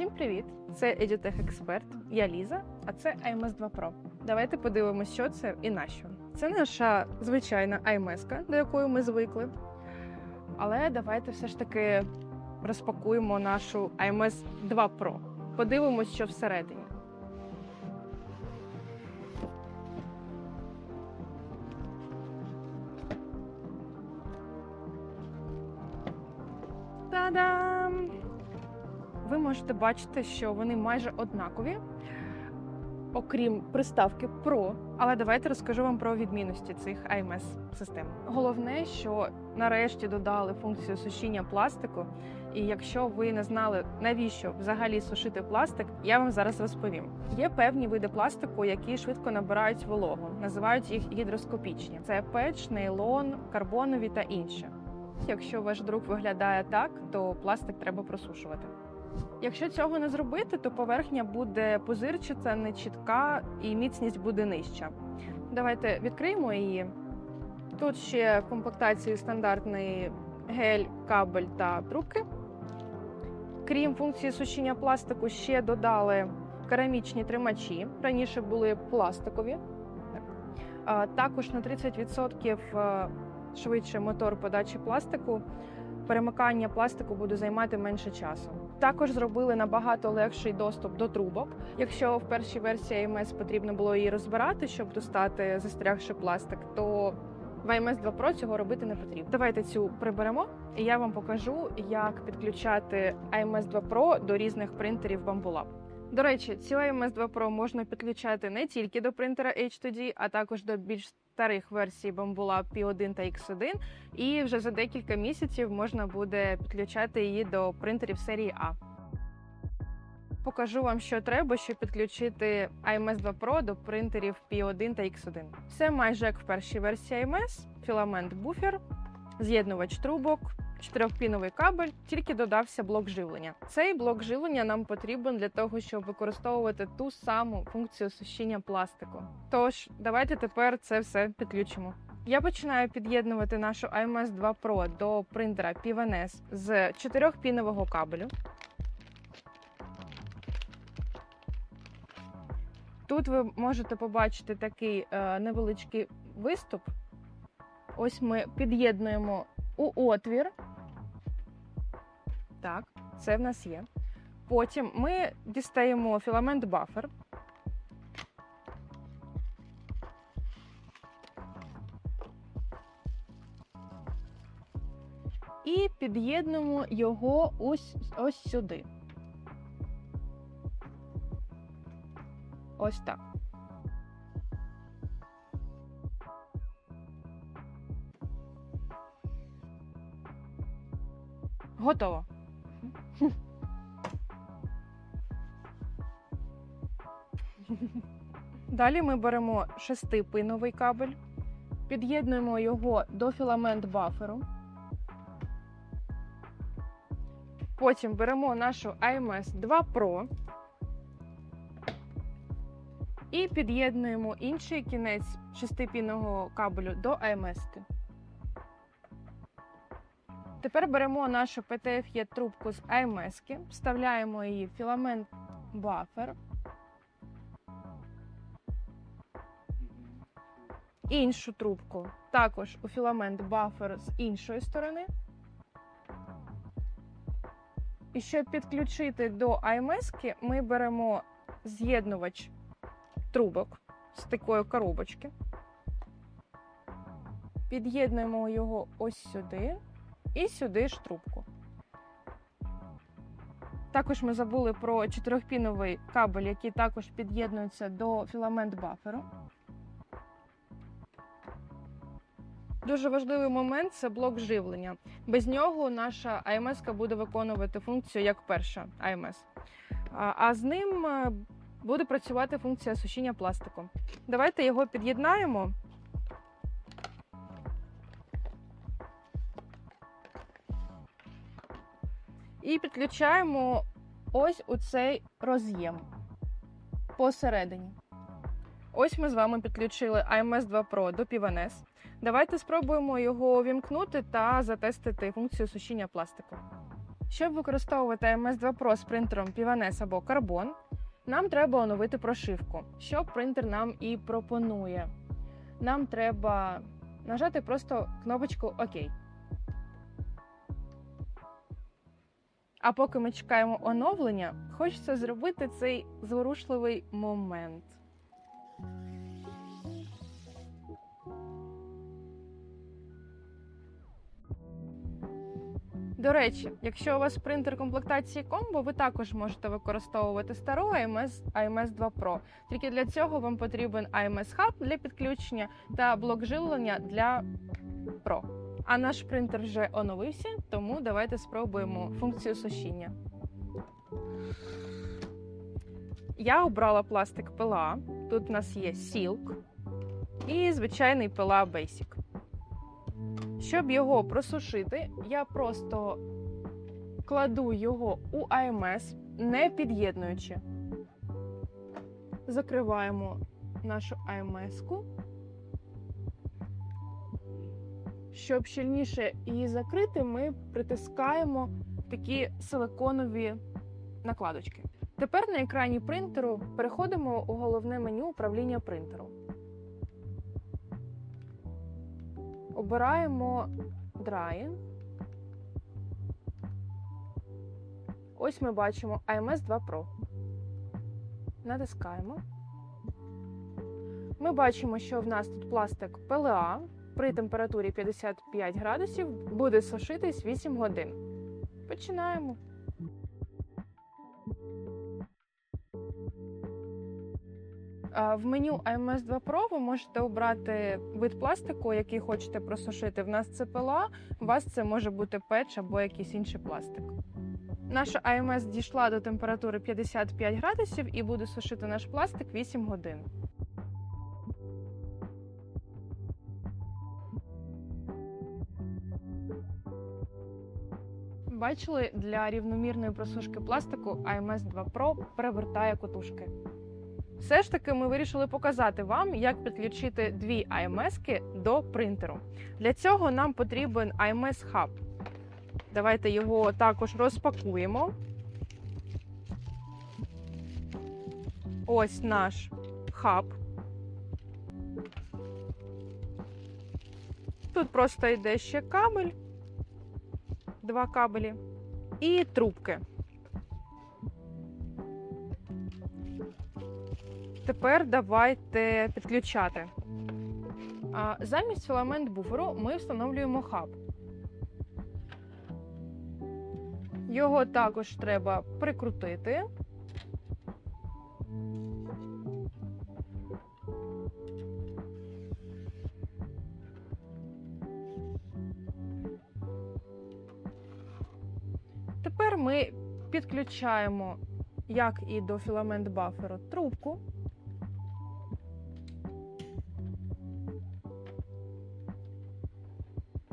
Всім привіт! Це Edutech Експерт. Я Ліза, а це IMS 2 Pro. Давайте подивимося, що це і на що. Це наша звичайна IMS, до якої ми звикли. Але давайте все ж таки розпакуємо нашу IMS 2 Pro. Подивимось, що всередині. Та-дам! Можете бачити, що вони майже однакові, окрім приставки Pro. Але давайте розкажу вам про відмінності цих IMS систем. Головне, що нарешті додали функцію сушіння пластику. І якщо ви не знали, навіщо взагалі сушити пластик, я вам зараз розповім. Є певні види пластику, які швидко набирають вологу, називають їх гідроскопічні: це печ, нейлон, карбонові та інші. Якщо ваш друг виглядає так, то пластик треба просушувати. Якщо цього не зробити, то поверхня буде пузирчата, нечітка і міцність буде нижча. Давайте відкриємо її. Тут ще в комплектації стандартний гель, кабель та трубки. Крім функції сушіння пластику, ще додали керамічні тримачі. Раніше були пластикові. Також на 30% е, швидше мотор подачі пластику. Перемикання пластику буде займати менше часу. Також зробили набагато легший доступ до трубок. Якщо в першій версії AMS потрібно було її розбирати, щоб достати застрягший пластик, то в AMS 2 Pro цього робити не потрібно. Давайте цю приберемо, і я вам покажу, як підключати AMS 2 Pro до різних принтерів Bambulab. До речі, цю AMS 2 Pro можна підключати не тільки до принтера H2D, а також до більш старих версій Bambulab P1 та X1. І вже за декілька місяців можна буде підключати її до принтерів серії А. Покажу вам, що треба, щоб підключити IMS 2 Pro до принтерів P1 та X1. Все майже як в першій версії IMS, філамент буфер, з'єднувач трубок, чотирьохпіновий кабель, тільки додався блок живлення. Цей блок живлення нам потрібен для того, щоб використовувати ту саму функцію сушіння пластику. Тож, давайте тепер це все підключимо. Я починаю під'єднувати нашу IMS 2 Pro до принтера PVNS з чотирьохпінового кабелю. Тут ви можете побачити такий е, невеличкий виступ. Ось ми під'єднуємо у отвір. Так, це в нас є. Потім ми дістаємо філамент бафер. І під'єднуємо його ось, ось сюди. Ось так. Готово. Далі ми беремо шестипиновий кабель, під'єднуємо його до філамент баферу. Потім беремо нашу IMS 2 Pro і під'єднуємо інший кінець шестипінного кабелю до IMS. -ки. Тепер беремо нашу PTFE трубку з IMS, вставляємо її в філамент бафер. Іншу трубку також у філамент бафер з іншої сторони. І щоб підключити до IMS, ми беремо з'єднувач трубок з такої коробочки. Під'єднуємо його ось сюди і сюди ж трубку. Також ми забули про чотирьохпіновий кабель, який також під'єднується до філамент баферу. Дуже важливий момент це блок живлення. Без нього наша АМС буде виконувати функцію як перша АМС. А з ним е, буде працювати функція сушіння пластику. Давайте його під'єднаємо. І підключаємо ось у цей роз'єм посередині. Ось ми з вами підключили IMS 2 Pro до PVNS. Давайте спробуємо його увімкнути та затестити функцію сушіння пластику. Щоб використовувати ms 2 Pro з принтером Pivanes або Carbon, нам треба оновити прошивку, що принтер нам і пропонує. Нам треба нажати просто кнопочку ОК. А поки ми чекаємо оновлення, хочеться зробити цей зворушливий момент. До речі, якщо у вас принтер комплектації комбо, ви також можете використовувати стару AMS, AMS 2 Pro. Тільки для цього вам потрібен AMS Hub для підключення та блок живлення для Pro. А наш принтер вже оновився, тому давайте спробуємо функцію сушіння. Я обрала пластик пила. Тут у нас є Silk і звичайний пила Basic. Щоб його просушити, я просто кладу його у АМС, не під'єднуючи. Закриваємо нашу АМС-ку. Щоб щільніше її закрити, ми притискаємо такі силиконові накладочки. Тепер на екрані принтеру переходимо у головне меню управління принтером. Обираємо Drying. Ось ми бачимо AMS 2 Pro. Натискаємо. Ми бачимо, що в нас тут пластик PLA при температурі 55 градусів буде сушитись 8 годин. Починаємо. В меню AMS 2 Pro ви можете обрати вид пластику, який хочете просушити. В нас це пила, у вас це може бути печ або якийсь інший пластик. Наша AMS дійшла до температури 55 градусів і буде сушити наш пластик 8 годин. Бачили, для рівномірної просушки пластику AMS 2 Pro перевертає котушки. Все ж таки, ми вирішили показати вам, як підключити дві AMS до принтеру. Для цього нам потрібен AMS Hub. Давайте його також розпакуємо. Ось наш хаб. Тут просто йде ще кабель, два кабелі і трубки. Тепер давайте підключати. Замість філамент буферу ми встановлюємо хаб. Його також треба прикрутити. Ми підключаємо, як і до філамент баферу, трубку.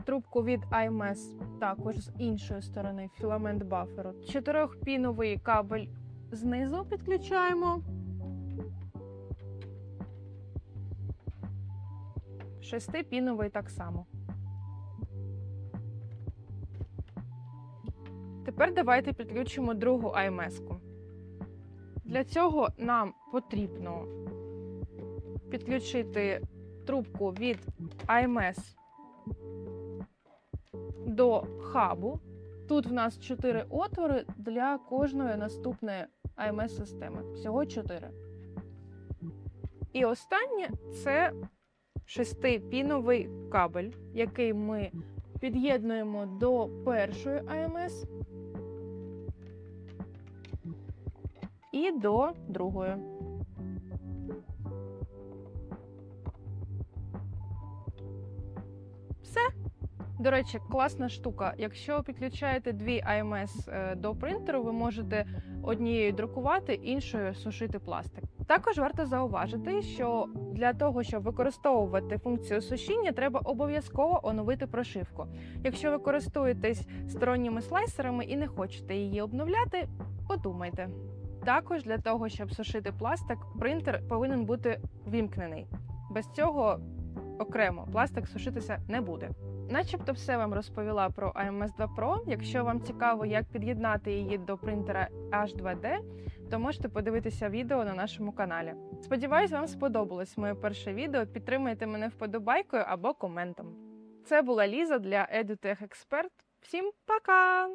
Трубку від IMS також з іншої сторони філамент баферу. Чотирьохпіновий кабель знизу підключаємо. Шестипіновий так само. Тепер давайте підключимо другу IMS-ку. Для цього нам потрібно підключити трубку від IMS до хабу. Тут в нас 4 отвори для кожної наступної AMS-системи. Всього 4. І останнє це шестипіновий кабель, який ми під'єднуємо до першої AMS і до другої. Все. До речі, класна штука. Якщо підключаєте дві AMS е, до принтеру, ви можете однією друкувати, іншою сушити пластик. Також варто зауважити, що для того, щоб використовувати функцію сушіння, треба обов'язково оновити прошивку. Якщо ви користуєтесь сторонніми слайсерами і не хочете її обновляти, подумайте. Також для того, щоб сушити пластик, принтер повинен бути вімкнений. Без цього окремо пластик сушитися не буде. Начебто все вам розповіла про AMS 2 Pro. Якщо вам цікаво, як під'єднати її до принтера H2D, то можете подивитися відео на нашому каналі. Сподіваюсь, вам сподобалось моє перше відео. Підтримайте мене вподобайкою або коментом. Це була Ліза для EduTech Expert. Всім пока!